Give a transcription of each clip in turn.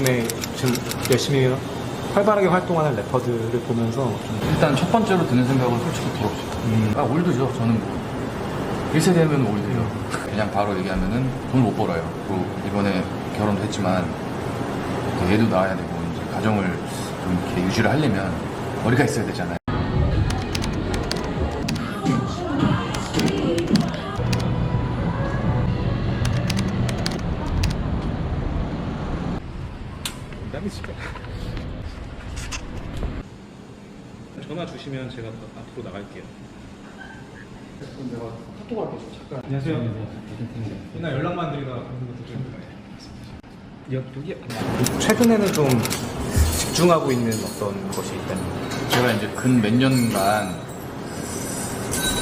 지금의 지금 열심히 활발하게 활동하는 래퍼들을 보면서 좀 일단 첫 번째로 드는 생각은 솔직히 부럽죠. 음. 아, 올드죠. 저는 뭐. 1세대면 올드죠. 그냥 바로 얘기하면은 돈 못 벌어요. 그리고 이번에 결혼도 했지만 또 애도 낳아야 되고 이제 가정을 좀 이렇게 유지를 하려면 머리가 있어야 되잖아요. 앞으로 나갈게요. 내가 카톡 할게요. 잠깐. 안녕하세요. 맨날 연락만 드리다가 그런 것도 좀. 여기 최근에는 좀 집중하고 있는 어떤 것이 있다면 제가 이제 근 몇 년간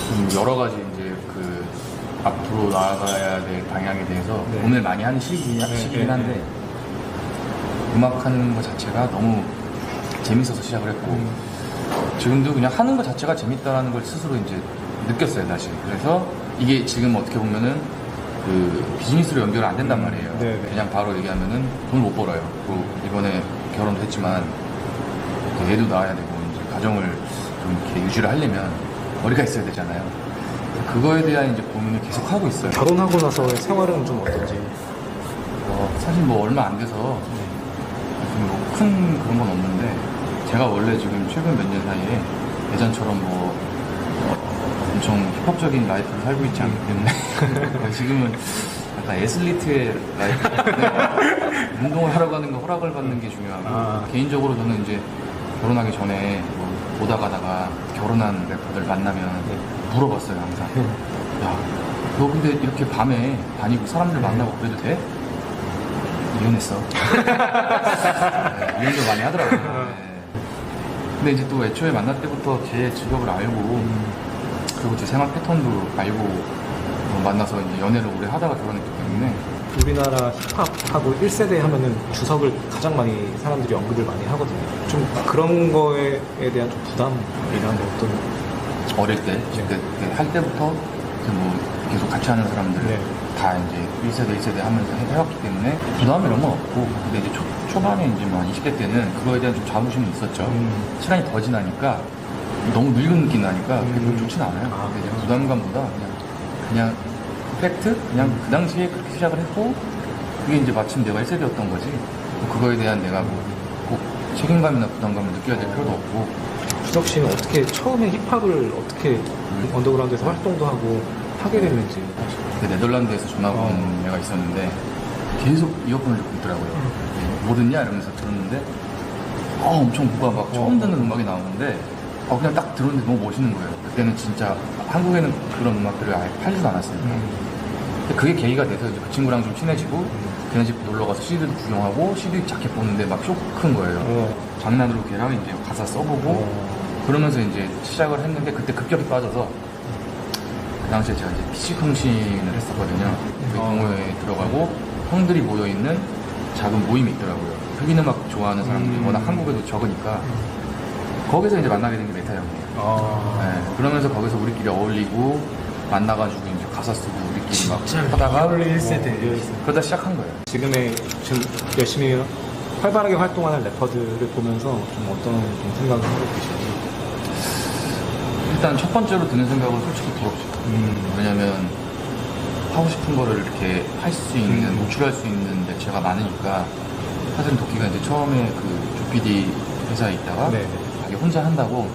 좀 여러 가지 이제 그 앞으로 나아가야 될 방향에 대해서 네. 고민을 많이 하는 시기, 시기긴 네, 한데 음악하는 것 자체가 너무 재밌어서 시작을 했고 음. 지금도 그냥 하는 것 자체가 재밌다는 걸 스스로 이제 느꼈어요 다시. 그래서 이게 지금 어떻게 보면은 그 비즈니스로 연결 안 된단 말이에요. 네, 네. 그냥 바로 얘기하면은 돈 못 벌어요. 그리고 이번에 결혼도 했지만 또 애도 낳아야 되고 이제 가정을 좀 이렇게 유지를 하려면 머리가 있어야 되잖아요. 그거에 대한 이제 고민을 계속 하고 있어요. 결혼하고 나서의 생활은 좀 어떤지. 어, 사실 뭐 얼마 안 돼서 뭐큰 그런 건 없는데 제가 원래 지금 최근 몇 년 사이에 예전처럼 뭐 어, 엄청 힙합적인 라이프를 살고 있지 않기 때문에 지금은 약간 에슬리트의 라이프 운동을 하러 가는 거 허락을 받는 게 중요하고 아. 개인적으로 저는 이제 결혼하기 전에 뭐 보다 가다가 결혼한 래퍼들 만나면 네. 물어봤어요 항상 야, 너 근데 이렇게 밤에 다니고 사람들 만나고 그래도 돼? 이혼했어. 네, 이혼도 많이 하더라고요. 네. 근데 이제 또 애초에 만날 때부터 제 직업을 알고, 그리고 제 생활 패턴도 알고, 어, 만나서 이제 연애를 오래 하다가 결혼했기 때문에, 우리나라 힙합하고 1세대 하면은 주석을 가장 많이 사람들이 언급을 많이 하거든요. 좀 그런 거에 대한 좀 부담이나 뭐 어떤 어릴 때, 그때, 그때 할 때부터 그 뭐 계속 같이 하는 사람들 네. 다 이제 1세대, 1세대 하면서 해- 해왔기 때문에 부담 이런 건 없고, 근데 이제 초, 초반에 이제 뭐 20대 때는 그거에 대한 좀 자부심이 있었죠. 음. 시간이 더 지나니까 너무 늙은 느낌 나니까 그게 음. 별로 좋진 않아요. 아, 근데 이제 그래요? 부담감보다 그냥, 그냥 팩트? 그냥 그 당시에 그렇게 시작을 했고, 그게 이제 마침 내가 1세대였던 거지. 뭐 그거에 대한 내가 뭐 꼭 책임감이나 부담감을 느껴야 될 필요도 없고, 주석 씨는 어떻게 처음에 힙합을 어떻게 언더그라운드에서 활동도 하고 하게 됐는지 그 네덜란드에서 전화가 온 어. 애가 있었는데 계속 이어폰을 듣고 있더라고요. 네, 뭐 듣냐 이러면서 들었는데 어, 엄청 뭐가 막 처음 어. 듣는 음악이 나오는데 어, 그냥 딱 들었는데 너무 멋있는 거예요. 그때는 진짜 한국에는 그런 음악들을 아예 팔지도 않았으니까. 근데 그게 계기가 돼서 이제 그 친구랑 좀 친해지고 걔네 집 놀러 가서 CD도 구경하고 CD 자켓 보는데 막 쇼크인 거예요. 어. 장난으로 걔랑 이제 가사 써보고 어. 그러면서 이제 시작을 했는데 그때 급격히 빠져서 그 당시에 제가 이제 피치통신을 했었거든요. 그 어. 동호회에 들어가고 형들이 모여있는 작은 모임이 있더라고요. 흑인 음악 좋아하는 사람들이 음. 워낙 한국에도 적으니까 거기서 이제 만나게 된 게 메타 형이에요. 아. 네, 그러면서 거기서 우리끼리 어울리고 만나가지고 이제 가사 쓰고 우리끼리 막 하다가 리얼 1세대. 어, 그러다 시작한 거예요. 지금의 지금 열심히 활발하게 활동하는 래퍼들을 보면서 좀 어떤 좀 생각을 하고 계신지 일단 첫 번째로 드는 생각은 솔직히 부럽죠. 음. 왜냐면 하고 싶은 거를 이렇게 할 수 있는, 음. 노출할 수 있는 매체가 많으니까 사실 도끼가 이제 처음에 그 조피디 회사에 있다가 네. 자기 혼자 한다고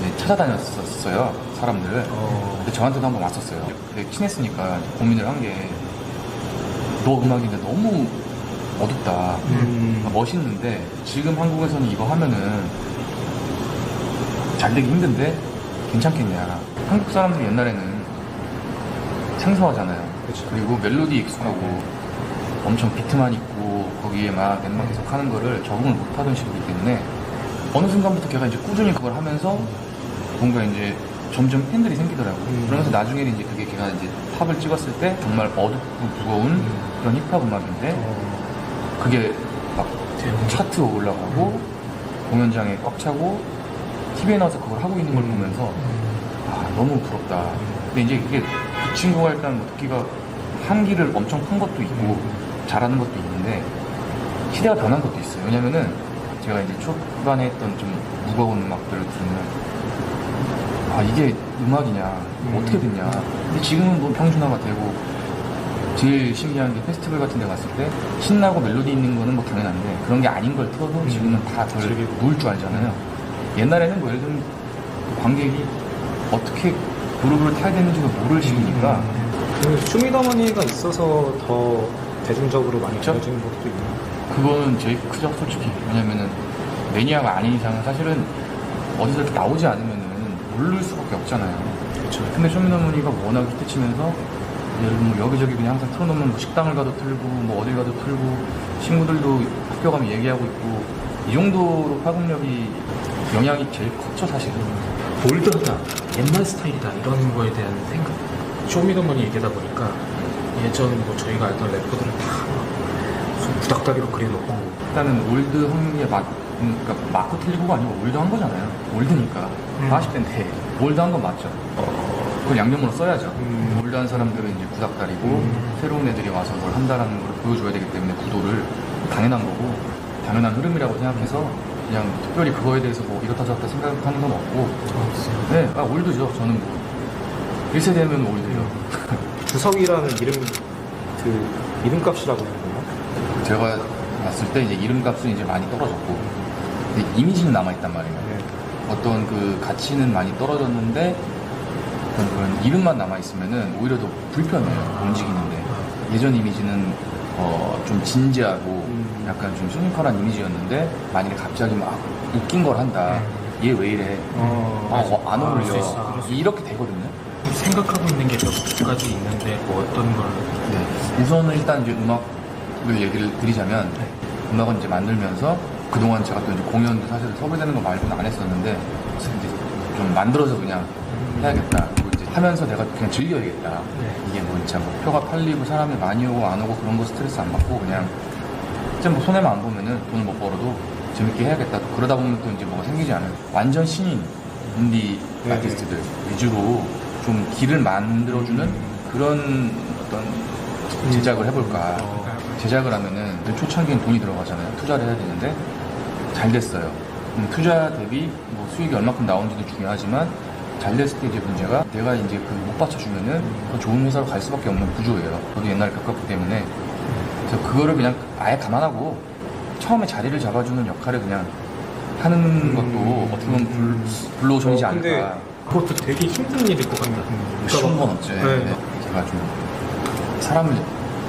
이제 찾아다녔었어요, 사람들을. 어. 근데 저한테도 한번 왔었어요. 근데 친했으니까 고민을 한 게 너 음악인데 너무 어둡다. 음. 멋있는데 지금 한국에서는 이거 하면은 잘 되기 힘든데 괜찮겠냐. 한국 사람들이 옛날에는 생소하잖아요. 그쵸. 그리고 멜로디 익숙하고 엄청 비트만 있고 거기에 막 넷만 계속 하는 거를 적응을 못 하던 시기이기 때문에 어느 순간부터 걔가 이제 꾸준히 그걸 하면서 뭔가 이제 점점 팬들이 생기더라고요. 음. 그러면서 나중에는 이제 그게 걔가 이제 탑을 찍었을 때 정말 어둡고 무거운 음. 그런 힙합 음악인데 어. 그게 막. 차트 올라가고 공연장에 꽉 차고 TV에 나와서 그걸 하고 있는 걸 음. 보면서 아 너무 부럽다. 근데 이제 그게 그 친구가 일단 뭐 도끼가 한기를 엄청 큰 것도 있고 잘하는 것도 있는데 시대가 변한 것도 있어요. 왜냐면은 제가 이제 초반에 했던 좀 무거운 음악들을 들으면 아 이게 음악이냐 뭐 어떻게 됐냐 근데 지금은 뭐 평준화가 되고 제일 신기한 게 페스티벌 같은 데 갔을 때 신나고 멜로디 있는 거는 뭐 당연한데 그런 게 아닌 걸 틀어도 지금은 다덜 즐기고. 누울 줄 알잖아요 옛날에는 뭐 예를 들면 관객이 어떻게 그룹을 타야 되는지도 모를 시기니까 그 쇼미더머니가 있어서 더 대중적으로 많이 그쵸? 알려지는 것도 있나요? 그거는 제일 크죠, 솔직히. 왜냐면은, 매니아가 아닌 이상은 사실은 어디서 이렇게 나오지 않으면은 모를 수밖에 없잖아요. 그렇죠. 근데 쇼미더머니가 워낙 히트치면서, 예를 들면 뭐 여기저기 그냥 항상 틀어놓으면 뭐 식당을 가도 틀고, 뭐 어딜 가도 틀고, 친구들도 학교 가면 얘기하고 있고, 이 정도로 파급력이, 영향이 제일 컸죠, 사실은. 올드하다, 옛날 스타일이다 이런 거에 대한 생각. 쇼미더머니 얘기다 보니까 예전 뭐 저희가 알던 래퍼들을 다 구닥다리로 그려놓고 일단은 올드 확률에 맞, 그러니까 맞고 틀리고가 아니고 올드한 거잖아요. 올드니까. 음. 40대인데. 올드한 건 맞죠. 그걸 양념으로 써야죠. 음. 올드한 사람들은 이제 구닥다리고 음. 새로운 애들이 와서 뭘 한다라는 걸 보여줘야 되기 때문에 구도를 당연한 거고 당연한 흐름이라고 생각해서 그냥 특별히 그거에 대해서 뭐 이렇다 저렇다 생각하는 건 없고 네, 아, 올드죠. 저는 뭐 1세대면 올드죠. 주석이라는 이름 그 이름값이라고 되나? 제가 봤을 때 이제 이름값은 이제 많이 떨어졌고 근데 이미지는 남아있단 말이에요. 네. 어떤 그 가치는 많이 떨어졌는데 그런 이름만 남아 있으면은 오히려 더 불편해요 움직이는데 예전 이미지는 어, 좀 진지하고 음. 약간 좀 시니컬한 이미지였는데 만약에 갑자기 막 웃긴 걸 한다 얘 왜 이래 어, 아, 어, 안 아, 어울려 그럴 수 있어, 그럴 수 이렇게 되거든요 생각하고 있는 게 몇 가지 있는데 뭐 어떤 걸 네. 우선은 일단 이제 음악을 얘기를 드리자면 네. 음악은 이제 만들면서 그동안 제가 또 이제 공연도 사실 섭외되는 거 말고는 안 했었는데 이제 좀 만들어서 그냥 해야겠다. 그리고 이제 하면서 내가 그냥 즐겨야겠다. 네. 이게 뭐 진짜 뭐 표가 팔리고 사람이 많이 오고 안 오고 그런 거 스트레스 안 받고 그냥 진짜 뭐 손해만 안 보면은 돈을 못 벌어도 재밌게 해야겠다. 또 그러다 보면 또 이제 뭐가 생기지 않아요. 완전 신인 인디 네, 아티스트들 위주로 좀 길을 만들어주는 그런 어떤 제작을 해볼까. 어. 제작을 하면은 초창기엔 돈이 들어가잖아요. 투자를 해야 되는데 잘 됐어요. 음, 투자 대비 뭐 수익이 얼마큼 나오는지도 중요하지만 잘 됐을 때 이제 문제가 내가 이제 그 못 받쳐주면은 더 좋은 회사로 갈 수밖에 없는 구조예요. 저도 옛날에 겪었기 때문에 그래서 그거를 그냥 아예 감안하고 처음에 자리를 잡아주는 역할을 그냥 하는 것도 어떻게 보면 불, 블루오션이지 어, 근데 않을까. 그것도 되게 힘든 일일 것 같네요. 쉬운 건 없지. 네. 네. 제가 좀 사람을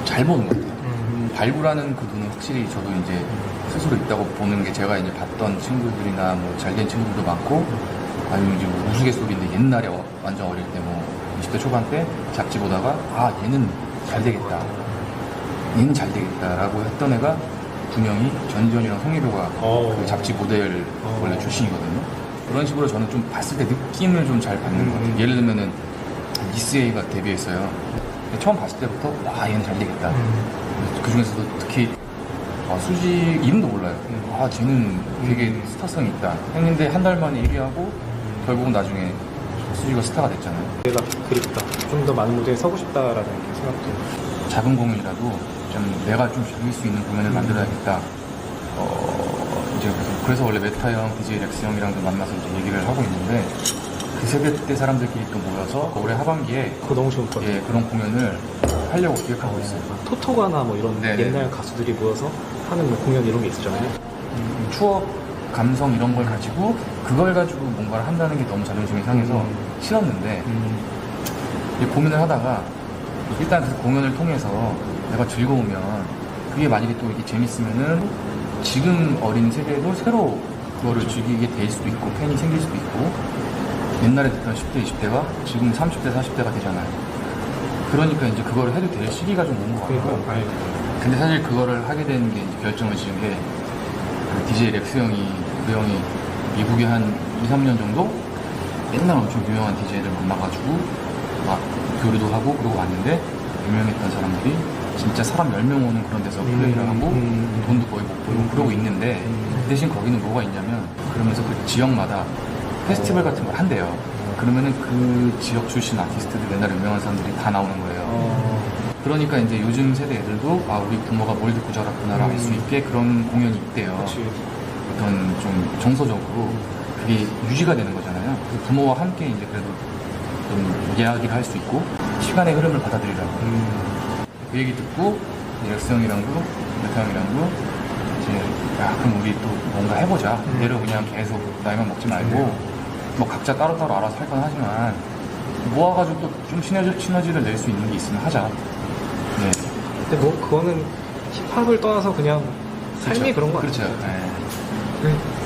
잘 보는 것 같아요. 음. 발굴하는 그 눈은 확실히 저도 이제 스스로 있다고 보는 게 제가 이제 봤던 친구들이나 뭐 잘된 친구들도 많고 아니면 이제 뭐 우스갯소리인데 옛날에 어- 완전 어릴 때 뭐 20대 초반 때 잡지 보다가 아 얘는 잘 되겠다 얘는 잘 되겠다라고 했던 애가 두 명이 전지현이랑 송혜교가 어. 그 잡지 모델 어. 원래 출신이거든요 그런 식으로 저는 좀 봤을 때 느낌을 좀 잘 받는 것 같아요 음. 예를 들면은 미스 A가 데뷔했어요 처음 봤을 때부터 와 얘는 잘 되겠다 음. 그 중에서도 특히 아, 수지 이름도 몰라요. 음. 아 쟤는 되게 음. 스타성이 있다. 했는데 한 달 만에 1위하고 결국은 나중에 수지가 스타가 됐잖아요. 내가 그립다. 좀 더 많은 무대에 서고 싶다라는 게 생각도. 작은 공연이라도 좀 내가 좀 즐길 수 있는 공연을 음. 만들어야겠다. 어, 이제 그래서, 그래서 원래 메타 형, DJ 렉스 형이랑도 만나서 이제 얘기를 하고 있는데 그 세대 때 사람들끼리 또 모여서 올해 하반기에 그거 너무 좋을 것 같아요. 예, 그런 공연을 하려고 기획하고 있어요. 토토가나 뭐 이런 네네. 옛날 가수들이 모여서 하는 뭐 공연 이런 게 있었잖아요. 음, 추억, 감성 이런 걸 가지고 그걸 가지고 뭔가를 한다는 게 너무 자존심이 상해서 음. 싫었는데 음. 이제 고민을 하다가 일단 그 공연을 통해서 내가 즐거우면 그게 만약에 또 이게 재밌으면은 지금 어린 세대도 새로 그거를 즐기게 될 수도 있고 팬이 생길 수도 있고 옛날에 듣던 10대, 20대가 지금 30대, 40대가 되잖아요. 그러니까 이제 그거를 해도 될 시기가 좀 온 것 같아요. 그러니까 아니, 근데 사실 그거를 하게 된 게 결정을 지은 게그 DJ 렉스 형이 그 형이 미국에 한 2, 3년 정도 옛날 엄청 유명한 DJ들 만나가지고 막 교류도 하고 그러고 왔는데 유명했던 사람들이 진짜 사람 10명 오는 그런 데서 음, 플레이를 하고 음. 돈도 거의 못 벌고 음. 그러고 있는데 음. 대신 거기는 뭐가 있냐면 그러면서 그 지역마다 페스티벌 같은 걸 한대요. 그러면은 그 지역 출신 아티스트들 옛날에 유명한 사람들이 다 나오는 거예요. 어, 그러니까 이제 요즘 세대 애들도 아 우리 부모가 뭘 듣고 자랐구나를 알수 음. 있게 그런 공연이 있대요. 어떤 좀 정서적으로 그게 유지가 되는 거잖아요. 부모와 함께 이제 그래도 좀 이야기를 할 수 있고 시간의 흐름을 받아들이라고. 음. 그 얘기 듣고 렉스 형이랑도 메타 형이랑도 이제 야 그럼 우리 또 뭔가 해보자. 음. 얘를 그냥 계속 나이만 먹지 말고 뭐 각자 따로따로 알아서 할 건 하지만 모아가지고 또 좀 시너지, 시너지를 낼 수 있는 게 있으면 하자. 네. 근데 뭐 그거는 힙합을 떠나서 그냥 삶이 그런 거 그렇죠. 아니에요? 네. 그